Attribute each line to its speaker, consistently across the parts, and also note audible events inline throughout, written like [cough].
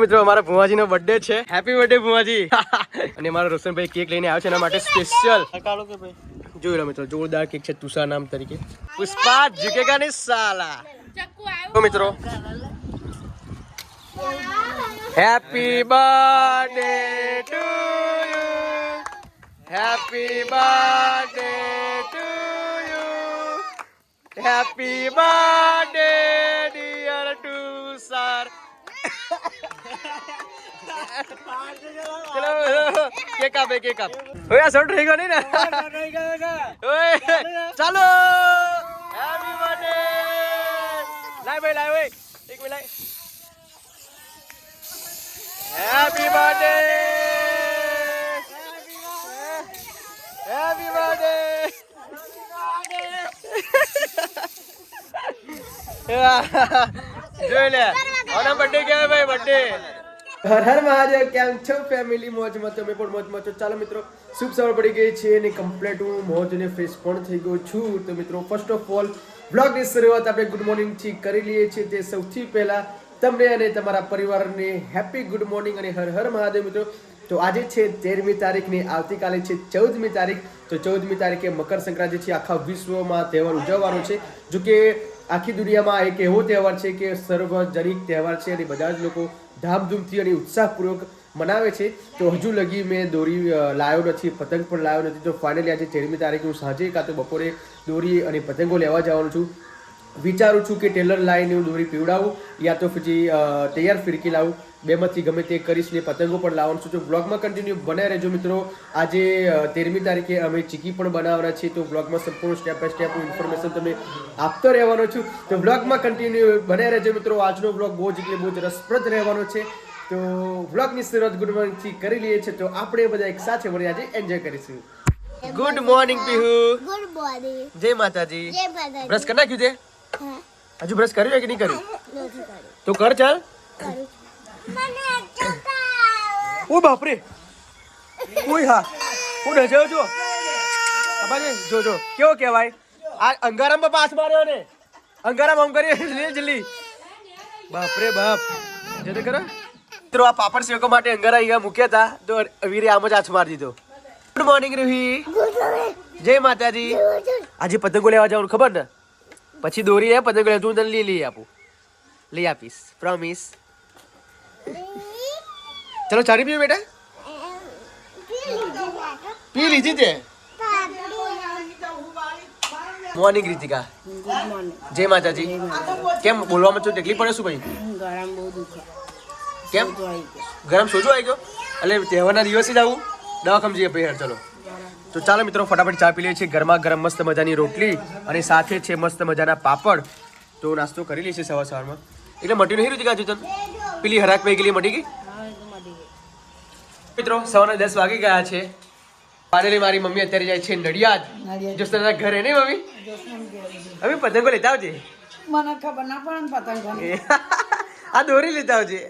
Speaker 1: મિત્રો અમારા ભુવાજીનો બર્થડે છે. હેપી બર્થડે ભુવાજી. [laughs] અને મારો રોશનભાઈ કેક લઈને આવ્યો છે એના માટે સ્પેશિયલ
Speaker 2: ભાઈ?
Speaker 1: જોઈ લો મિત્રો જોરદાર કેક છે તુષાર નામ તરીકે. પુષ્પા ઝુકેગા ની સાલા. તો મિત્રો. Happy birthday to you happy birthday to you happy birthday ચલો કેક આપે કેક આપ ઓય આ સૌટ રહી ગયો નહીં ને ઓય ચાલો હેપી બર્થડે લાય ભાઈ લાય ભાઈ એક મિનિટ લાય હેપી બર્થડે હેપી બર્થડે જોઈ લે આના બર્થડે કહેવાય ભાઈ બર્થડે હર હર મહાદેવ, કેમ છો? ફેમિલી મોજમાં તમે પણ મોજમાં છો. ચાલો મિત્રો, શુભ સવાર પડી ગઈ છે અને કમ્પ્લીટ હું મોજ અને ફ્રેશ પણ થઈ ગયો છું. તો મિત્રો ફર્સ્ટ ઓફ ઓલ બ્લોગની શરૂઆત આપણે ગુડ મોર્નિંગથી કરી લઈએ છીએ. તે સૌથી પહેલા તમને અને તમારા પરિવારને હેપી ગુડ મોર્નિંગ અને હર હર મહાદેવ મિત્રો. તો આજે છે તેરમી તારીખ ને આવતીકાલે છે ચૌદમી તારીખ. તો ચૌદમી તારીખે મકર સંક્રાંતિ છે. આખા વિશ્વમાં તહેવાર ઉજવવાનો છે. જો કે આખી દુનિયામાં એક એવો તહેવાર છે કે સર્વજનિક તહેવાર છે અને બધા જ લોકો ધામધૂમથી અને ઉત્સાહપૂર્વક મનાવે છે. તો હજુ લગી મેં દોરી લાવ્યો નથી, પતંગ પણ લાવ્યો નથી. તો ફાઇનલી આજે તેરમી તારીખે હું સાંજે કાં તો બપોરે દોરી અને પતંગો લેવા જવાનું છું. વિચારું છું કે ટેલર લાઈને હું દોરી પીવડાવું યા તો પછી તૈયાર ફિરકી લાવું. બેમાંથી ગમે તે કરીશ ને પતંગો પણ લાવવાનું છું. તો બ્લોગમાં કન્ટિન્યુ બનાવી રહેજો મિત્રો. આજે તેરમી તારીખે અમે ચીકી પણ બનાવવાના છીએ. તો બ્લોગમાં સંપૂર્ણ સ્ટેપ બાય સ્ટેપ ઇન્ફોર્મેશન તમને આપતો રહેવાનો છું. તો બ્લોગમાં કન્ટિન્યુ બનાવી રહેજો મિત્રો. આજનો બ્લોગ બહુ જ એટલે બહુ જ રસપ્રદ રહેવાનો છે. તો બ્લોગની શરૂઆત ગુડ મોર્નિંગથી કરી લઈએ છીએ. તો આપણે બધા એક સાથે મળી આજે એન્જોય કરીશું. Good morning Pihu
Speaker 3: good morning
Speaker 1: જય માતાજી.
Speaker 3: જય માતાજી.
Speaker 1: બ્રશ કરી નાખ્યું
Speaker 3: હા
Speaker 1: હજુ બ્રશ કર્યું કે નહીં કર્યું? તો કર ચાલ. ઓ બાપરે. ઓય હા. હું નજાયો છો અબાજી જો જો. કેવો કહેવાય? આ અંગારામાં પાસ માર્યો ને. અંગારામ આમ કરી જલ્દી જલ્દી. બાપરે બાપ. જતે કરો. મિત્રો આ પાપડ સેવકો માટે અંગારા અહીંયા મૂક્યા હતા. તો વીરે આમ જ હાથ મારી દીધો. ગુડ મોર્નિંગ રૂહી જય માતાજી. આજે પતંગો લેવા જવાનું ખબર ને? પછી દોરી એ પતંગો તું તને લઈ લઈ આપું. લઈ આપીશ પ્રોમિસ ચલો, ચારી પીવું બેટા. પી લીધી તે? મોર્નિંગ રીતિકા. જય માતાજી. કેમ બોલવામાં છું તકલીફ પડે શું ભાઈ?
Speaker 4: ગરમ બહુ દુખે
Speaker 1: કેમ? ગરમ સોજો આવી ગયો? એટલે તહેવારના દિવસે જ આવું. દવાખામ જઈએ ભાઈ ચલો. તો ચાલો મિત્રો ફટાફટ ચા પી લઈએ છીએ. ગરમા ગરમ મસ્ત મજાની રોટલી અને સાથે છે મસ્ત મજાના પાપડ. તો નાસ્તો કરી લઈએ છીએ સવાર સવારમાં. એટલે મટી નહીં રીતે હજુ તને? પેલી હરાક પૈ ગયેલી મટી ગઈ? મિત્રો સવારના દસ વાગી ગયા છે. ફાઇનલી મારી મમ્મી અત્યારે જાય છે નડિયાદ.
Speaker 4: નડિયાદ.
Speaker 1: જો ઘરે નહીં મમ્મી? હવે પતંગો લેતા આવજે.
Speaker 4: મને ખબર ના પડે પતંગ
Speaker 1: આ દોરી લેતા આવજે.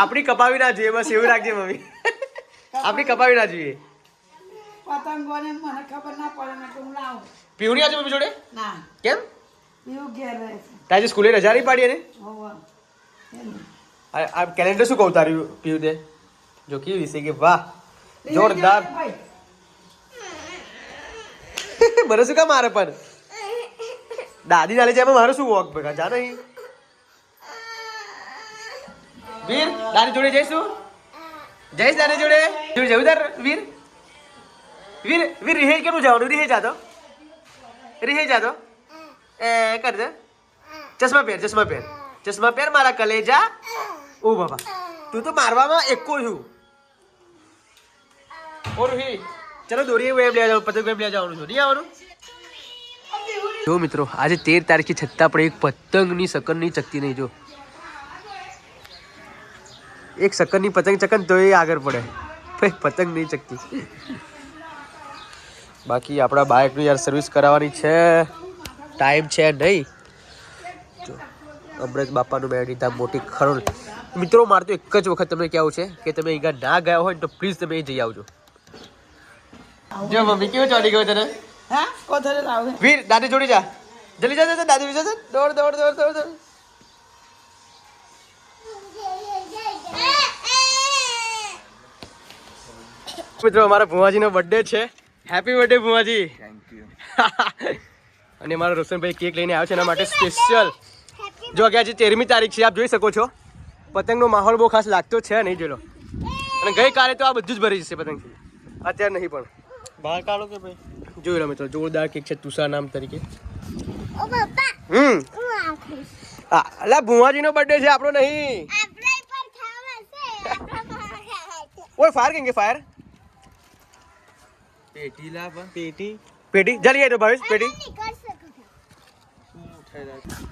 Speaker 1: આપણી કપાવી ના જોઈએ બસ એવું રાખજે મમ્મી. આપણી કપાવી ના જોઈએ.
Speaker 4: પતંગોને મને ખબર ના પડે ને હું લાવું.
Speaker 1: પીવણી આજે મમ્મી જોડે?
Speaker 4: ના.
Speaker 1: કેમ?
Speaker 4: એવું ઘેર રહે છે.
Speaker 1: તાજે સ્કૂલે રજા રહી પાડી એને? આ કેલેન્ડર શું કહું તારી પીવું દે જો કેવી વિશે કે વાહ જોરદાર. [laughs] મને શું કામ મારે પણ? દાદી નાલે છે મારે શું વોક ભેગા? જા નહીં. વીર દાદી જોડે જઈશું? જઈશ દાદી જોડે. જોડે જવું તાર, વીર? વીર વીર, રિહે કેમ જવાનું? રિહેજ જાતો રિહેજ જાતો એ, કર દે. ચશ્મા પહેર ચશ્મા પહેર. ચશ્મા પહેર, મારા કલેજા. ઓ બાબા. તું તો મારવામાં એકો છું. ઓ રૂહી, ચલો દોરી વેબ લેવા જાવ પતંગ વેબ લેવા જવાનું છું આવવાનું. જો મિત્રો, આજે તેર તારીખે છતાં પણ એક પતંગની સકનની ચકતી નહીં, જો. એક સકનની પતંગ ચકન તો એ આગળ પડે. પણ પતંગ નહીં ચકતી. બાકી આપણા બાઇકનું યાર સર્વિસ કરાવવાની છે. ટાઈમ છે નહીં. અમૃત બાપાનું મેં લીધા મોટી ખરોલ. મિત્રો મારે તો એક જ વખત તમને કહેવું છે કે તમે અહીંયા ના ગયા હોય તો પ્લીઝ તમે અહીં જઈ આવજો. જો મમ્મી કેવું ચાલી ગયો તને?
Speaker 4: હા કોથળે લાવ.
Speaker 1: વીર દાદી જોડી જા. જલ્દી જા જા દાદી જોડે જા દોડ દોડ દોડ દોડ દોડ. મિત્રો અમારા ભુવાજીનો બર્થડે છે. હેપી બર્થડે ભુવાજી. [laughs] અને મારા રોશનભાઈ કેક લઈને આવ્યો છે એના માટે સ્પેશિયલ જો કે આજે તેરમી તારીખ છે આપ જોઈ શકો છો. પતંગનો માહોલ બહુ ખાસ લાગતો છે નહીં જોઈ લો અને ગઈકાલે તો આ બધું જ ભરી જશે પતંગ. અત્યારે નહીં પણ.
Speaker 2: બહાર કાઢો કે ભાઈ?
Speaker 1: જોઈ લો મિત્રો જોરદાર કેક છે તુષાર નામ તરીકે.
Speaker 3: ઓ પપ્પા
Speaker 1: હમ.
Speaker 3: હા
Speaker 1: અલા ભુવાજીનો બર્થડે છે આપણો નહીં.
Speaker 3: આપણે પણ ખાવા છે આપણે પણ ખાવા છે
Speaker 1: ઓય ફાયર કેંગે ફાયર
Speaker 2: પેટી લા પણ. પેટી?
Speaker 1: પેટી? જલ્દી આવી તો ભાવેશ પેટી.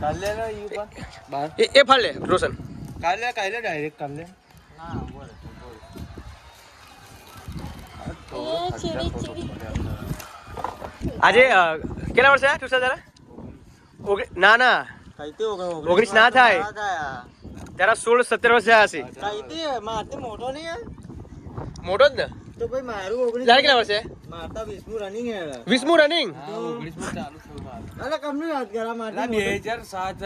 Speaker 2: કાલે લે ઈ પણ બહાર
Speaker 1: એ એ ફાળ લે રોશન.
Speaker 2: કાલે કાલે ડાયરેક્ટ કાલે.
Speaker 1: આજે કેટલા વર્ષ થયા? તુષાર તારા? ના ના.
Speaker 2: કઈતે
Speaker 1: ઓગણીસ ના થાય. તારા સોળ સત્તર વર્ષ થયા હશે.
Speaker 2: મોટો નહીં
Speaker 1: મોટો જ ને?
Speaker 2: તો ભાઈ મારું ઓગણીસ
Speaker 1: તારે કેટલા વર્ષે? માતા
Speaker 2: મારતા વીસમું રનિંગ હે
Speaker 1: વીસમું રનિંગ
Speaker 2: અલે કમનું યાદ કરા મારતે બે હજાર સાત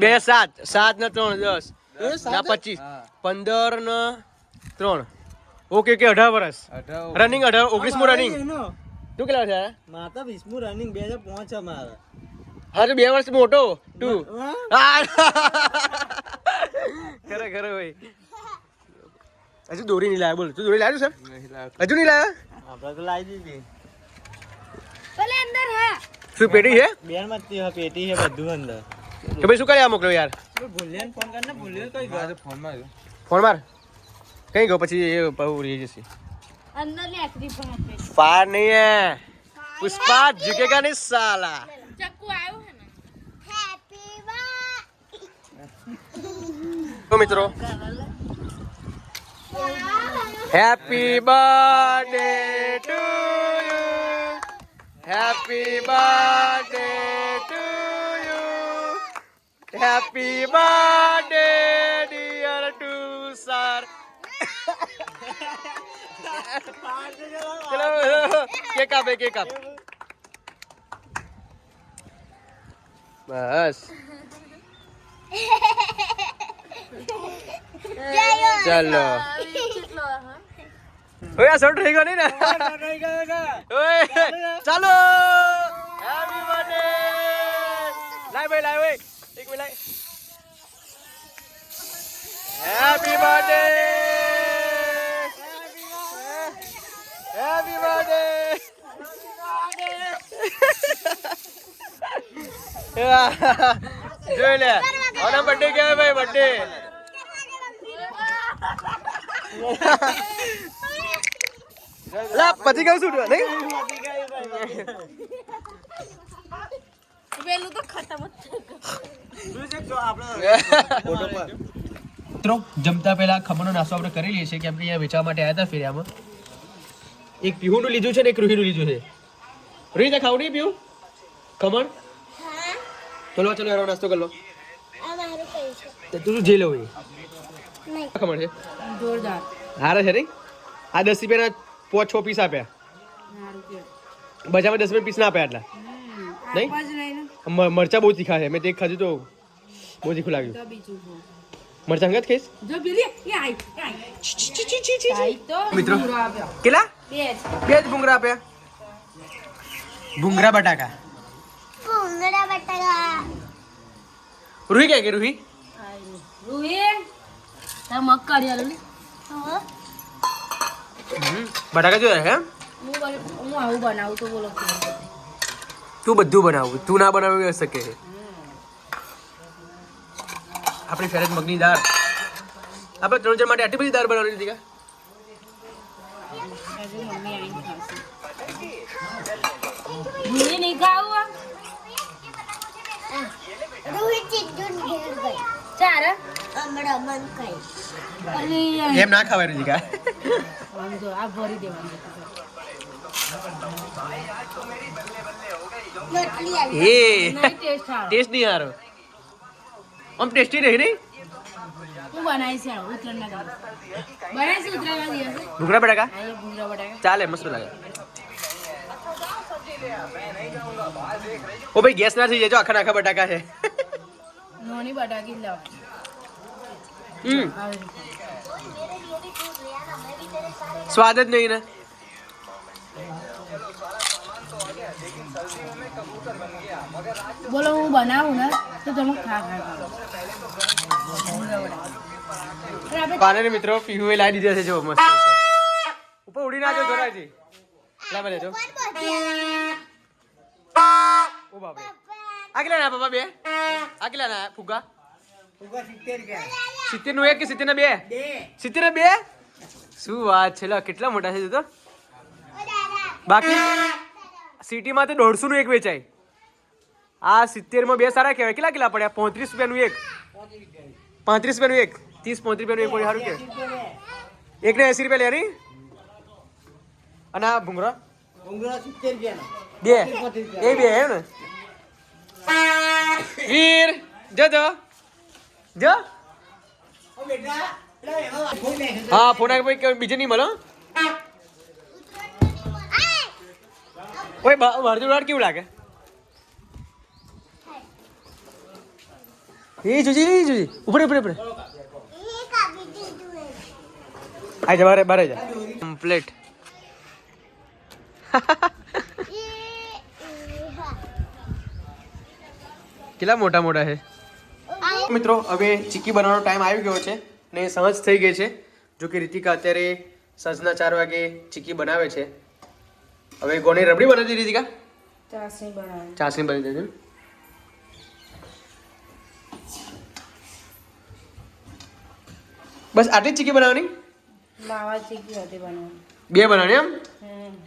Speaker 1: બે સાત સાત ને ત્રણ દસ. ના પચીસ. પંદર ને ત્રણ. ઓકે ઓકે અઢાર વર્ષ. રનિંગ અઢાર ઓગણીસમું રનિંગ તું કેટલા છે
Speaker 2: માતા વિસ્મુ રનિંગ બે હજાર પાંચ છે મારે.
Speaker 1: હા તો બે વર્ષ મોટો. તું. ખરે [laughs] ખરે ભાઈ. હજુ દોરી નહીં લાવ્યા બોલ તું દોરી લાવ્યું સર હજુ નહીં લાવ્યા
Speaker 2: આપણે તો લાવી દીધી.
Speaker 3: ભલે અંદર હા.
Speaker 1: શું પેટી છે?
Speaker 2: બેનમાં પેટી છે બધું અંદર.
Speaker 1: કે ભાઈ શું કર્યા મોકલ્યો યાર?
Speaker 2: ભૂલ્યા ફોન કરીને ભૂલ્યા કઈ ગયો ફોનમાં
Speaker 1: ફોન માર. કઈ ગયો પછી એ બહુ રહી જશે.
Speaker 3: અંદરની આખરી પણ
Speaker 1: પાર નહીં હે. પુષ્પા ઝુકેગા નહીં સાલા?
Speaker 3: ચક્કુ આવ્યું હે ને? હેપી બર્થ
Speaker 1: તો મિત્રો Happy birthday to you. Happy birthday to you. Happy birthday, dear to sir. चलो केक आप केक आप बस चलो ઓય આ શોર્ટ રહી ગયો નહીં ને? ઓય ચાલો! હેપી બર્થડે લાય ભાઈ લાય ઓય એક મિનિટ લાય. હેપી બર્થડે હેપી બર્થડે જોઈ લે આના બર્થડે કેવાય ભાઈ બર્થડે લા પછી કહું છું નહીં?
Speaker 3: પેલું તો ખતમ
Speaker 1: મિત્રો જમતા પહેલા ખમણનો નાસ્તો આપણે કરી લઈએ છીએ કેમ કે અહીંયા વેચવા માટે આવ્યા હતા ફેરિયામાં એક પીહુનું લીધું છે ને એક રૂહીનું લીધું છે. રૂહી તે ખાવું નહીં પીવું ખમણ? ચલો ચલો યાર નાસ્તો કરી લો. તો તું શું જઈ લેવું એ? ખમણ છે?
Speaker 4: જોરદાર.
Speaker 1: હારે છે નહીં? આ દસ રૂપિયાના પાંચ છ પીસ આપ્યા. બજારમાં દસ રૂપિયા પીસ ના આપ્યા એટલા નહીં મ- મરચાં બહુ તીખા છે. મેં તે એક ખાધું તો બહુ તીખું લાગ્યું. મરચાં હંગત ખાઈશ? મિત્રો કેટલા? બે જ. ભૂંગરા આપ્યા. ભૂંગરા બટાકા.
Speaker 3: ભૂંગળા બટાકા.
Speaker 1: રૂહી ક્યાં ગઈ રૂહી?
Speaker 3: હા?
Speaker 1: બટાકા જોયા હે તું બધું બનાવું તું ના બનાવી શકે છે આપણી ફેરત મગની દાળ આપણે ત્રણ જણ માટે આટલી બધી દાળ બનાવવાની હતી કા
Speaker 3: રોહિત ચિંટુ ઘેર ગઈ ચાર હમણાં મન કઈ
Speaker 1: એમ ના ખવાય હતી કા
Speaker 3: રોટલી આવી
Speaker 1: એ ટેસ્ટ નહીં હારો આમ ટેસ્ટી રહી નહીં? ભૂંગરા બટાકા? ચાલે મસ્ત લાગે. ઓ ભાઈ ગેસ ના થઈ જાય જો આખા આખા બટાકા છે.
Speaker 4: નોની બટાકી લાવ
Speaker 1: હમ સ્વાદ જ નહીં ને
Speaker 5: બોલો હું બનાવું ને તો તમે ખા ખા કરો અને આપણે
Speaker 1: પાને મિત્રો પીહુએ લાવી દીધા છે જો મસ્ત ઉપર ઉપર ઉડી નાખો જોરાજી લા બલે જો ઓ બાપરે આ કેટલા ના બાબા બે આ કેટલા ના ફુગા
Speaker 2: ઊભા સિત્તેર ગયા
Speaker 1: સિત્તેરનું એક કે સિત્તેર બે?
Speaker 2: બે.
Speaker 1: સિત્તેર બે? શું વાત છે? કેટલા મોટા છે તો બાકી સિટીમાં તો દોઢસો નું એક વેચાય. આ સિત્તેરમાં બે સારા કહેવાય. કેટલા કેટલા પડ્યા? પોત્રીસ રૂપિયાનું એક. પાંત્રીસ રૂપિયાનું એક. ત્રીસ પોત્રીસ રૂપિયાનું એક પડ્યું સારું કે એક ને એસી રૂપિયા લે અને આ
Speaker 2: ગયા
Speaker 1: બે. એ બે એમ ને? વીર જો. જો જો
Speaker 2: ઓ બેટા લે એમાં કોઈ નહીં
Speaker 1: હા ફોન આવી ભાઈ બીજે નહીં મળો ઓય વર્જુલ વાળ કેવું લાગે? એ જોજી એ જોજી. ઉપર ઉપર ઉપર
Speaker 3: એ કાપી દીધું એ.
Speaker 1: આ જા બારે બારે જા. કમ્પ્લીટ
Speaker 3: એ, એ, હા.
Speaker 1: કેટલા મોટા મોટા છે?
Speaker 3: આ
Speaker 1: મિત્રો હવે ચીકી બનાવવાનો ટાઈમ આવી ગયો છે ને સાંજ થઈ ગઈ છે જો કે રીતિકા અત્યારે સાંજના ચાર વાગે ચીકી બનાવે છે. હવે ગોની રબડી બનાવી દીધી રીતિકા.
Speaker 5: ચાસણી બનાવી
Speaker 1: ચાસણી બની દીધી બસ આટલી ચીકી બનાવવાની?
Speaker 5: માવા ચીકી હતી બનાવવાની.
Speaker 1: બે બનાવવાની એમ?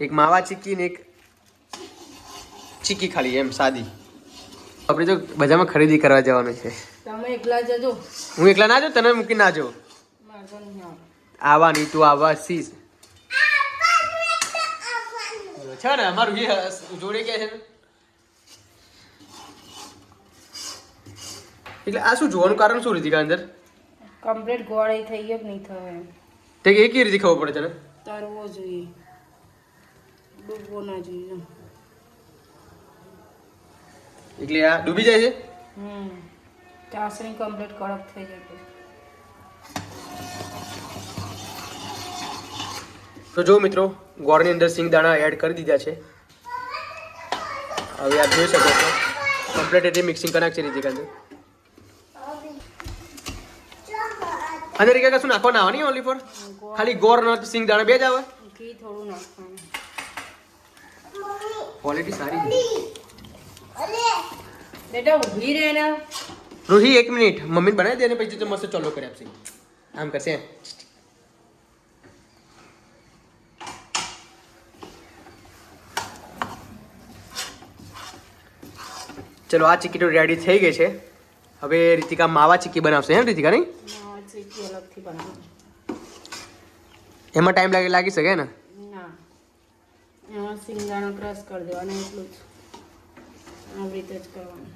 Speaker 1: એક માવા ચીકી ને એક ચીકી ખાલી એમ સાદી. આપણે જો બજારમાં ખરીદી કરવા જવાનું છે.
Speaker 5: તમે એકલા જજો.
Speaker 1: હું એકલા ના જો તને મૂકી ના
Speaker 5: જો.
Speaker 1: આવવાની. તું આવવા સીસ. છે ને અમારું એ જોડે કે છે એટલે આ શું જોવાનું કારણ શું રીતિકા અંદર?
Speaker 5: કમ્પ્લીટ ગોળાઈ થઈ ગયો કે નહીં થયો એમ.
Speaker 1: તે એ કેવી રીતે ખબર પડે છે ને
Speaker 5: તરવો જોઈએ. ડૂબવો ના જોઈએ
Speaker 1: એટલે આ ડૂબી જાય છે?
Speaker 5: હમ. ચાસણી કમ્પ્લીટ કડક થઈ જાય
Speaker 1: તો. જો મિત્રો ગોળની અંદર સિંગ દાણા એડ કરી દીધા છે. હવે આપ જોઈ શકો છો કમ્પ્લીટ રીતે મિક્સિંગ કરી નાખશે રીતિકા અંદર. અંદર રીતિકા કશું નાખવા ના આવવાની ઓનલી ફોર ખાલી ગોળ ન સિંગ દાણા બે જ આવે?
Speaker 5: ઘી થોડું નાખવાનું.
Speaker 1: ક્વોલિટી સારી છે.
Speaker 5: બેટા ઊભી રહે ને
Speaker 1: રોહી એક મિનિટ. મમ્મીને બનાવી દે અને પછી તો મસ્ત ચોલો કરી આપશે. આમ કરશે. ચલો આ ચીકી તો રેડી થઈ ગઈ છે. હવે રીતિકા માવા ચીકી બનાવશે હે રીતિકા નહીં? એમાં ટાઈમ લાગે લાગી શકે ને?
Speaker 5: સિંગાણો ક્રશ કરી દેવાનો એટલું જ. આવી રીતે જ કરવાનું.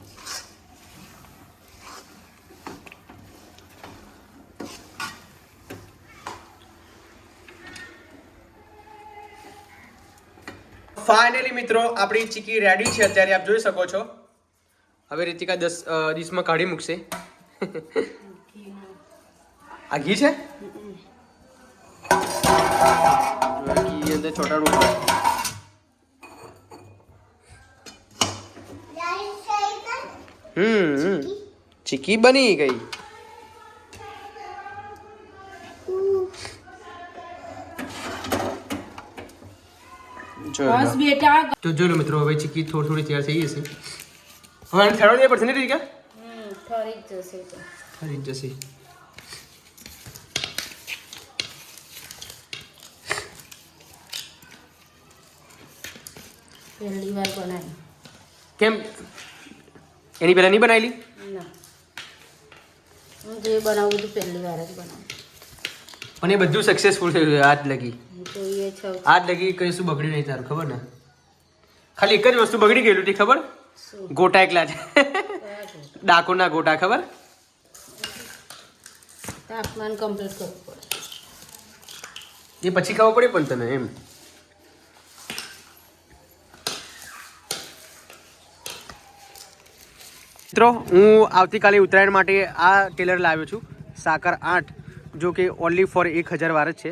Speaker 1: ફાઇનલી મિત્રો આપણી ચીકી રેડી છે. અત્યારે આપ જોઈ શકો છો. હવે રીતિકા દસ ડીશમાં કાઢી મૂકશે. આ ઘી છે? ઘી અંદર
Speaker 3: ગઈ.
Speaker 1: હમ. ચીકી બની ગઈ.
Speaker 5: બસ બેટા
Speaker 1: તો જો લો મિત્રો હવે ચીકી થોડી થોડી તૈયાર થઈ જશે હવે આને ઠરવા દેવી પડશે ને
Speaker 5: હમ ઠરી જ જશે તો.
Speaker 1: ઠરી જ જશે.
Speaker 5: પહેલી વાર બનાવી.
Speaker 1: કેમ? એની પહેલા નહીં બનાવેલી?
Speaker 5: ના. હું જે બનાવું બધું પહેલી વાર જ બનાવું.
Speaker 1: અને બધું સક્સેસફુલ થયું આજ લગી.
Speaker 5: જોઈએ છે
Speaker 1: આજ લગી કશું બગડ્યું નહીં તારું ખબર ને? ખાલી એક જ વસ્તુ બગડી ગયેલું હતી ખબર? ગોટા એકલા છે ડાકોના ગોટા? ખબર?
Speaker 5: તાપમાન કમ્પ્લીટ કરવું પડે.
Speaker 1: એ પછી ખબર પડે પણ તને એમ. મિત્રો હું આવતીકાલે ઉત્તરાયણ માટે આ ટેલર લાવ્યો છું સાકર આઠ જો કે ઓનલી ફોર એક હજાર વાર જ છે.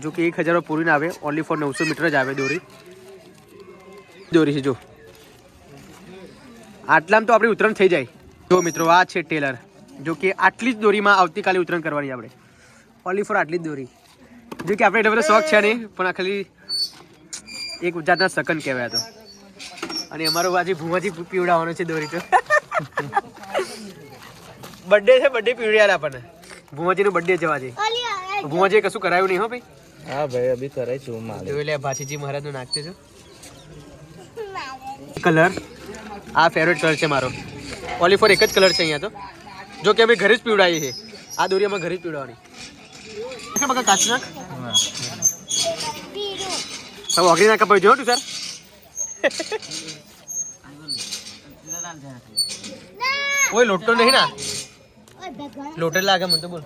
Speaker 1: જો કે એક હજારમાં પૂરી ના આવે ઓનલી ફોર નવસો મીટર જ આવે દોરી દોરી છે જો આટલામાં તો આપણી ઉતરણ થઈ જાય જો મિત્રો આ છે ટેલર જો કે આટલી જ દોરીમાં આવતીકાલે ઉતરણ કરવાની આપણે ઓનલી ફોર આટલી જ દોરી જો કે આપણે એટલો બધો શોખ છે નહીં પણ આ ખાલી એક જાતના સકન કહેવાય તો અને અમારો આજે ભૂમાજી પીવડાવવાનો છે દોરી તો બર્થડે છે બર્થડે પીવડાયેલા આપણને ભૂમાજીનો બર્થડે જવા છે ભૂમાજીએ કશું કરાયું નહીં હો ભાઈ?
Speaker 2: હા ભાઈ અભી કરે છું માલ
Speaker 1: જોઈ લે ભાછીજી મહારાજનું નાખતે છો કલર. આ ફેવરેટ કલર છે મારો. ઓલી ફોર એક જ કલર છે અહીંયા તો. જો કે અમે ઘરે જ પીવડાવીએ છે આ દોરી અમે ઘરે જ પીવડાવવાની. બકા કાચી નાખ. હવે ઓગળી નાખ ભાઈ જો તું સર
Speaker 3: કોઈ
Speaker 1: ઓય લોટો નહીં ના. લોટે લાગે મને તો બોલ.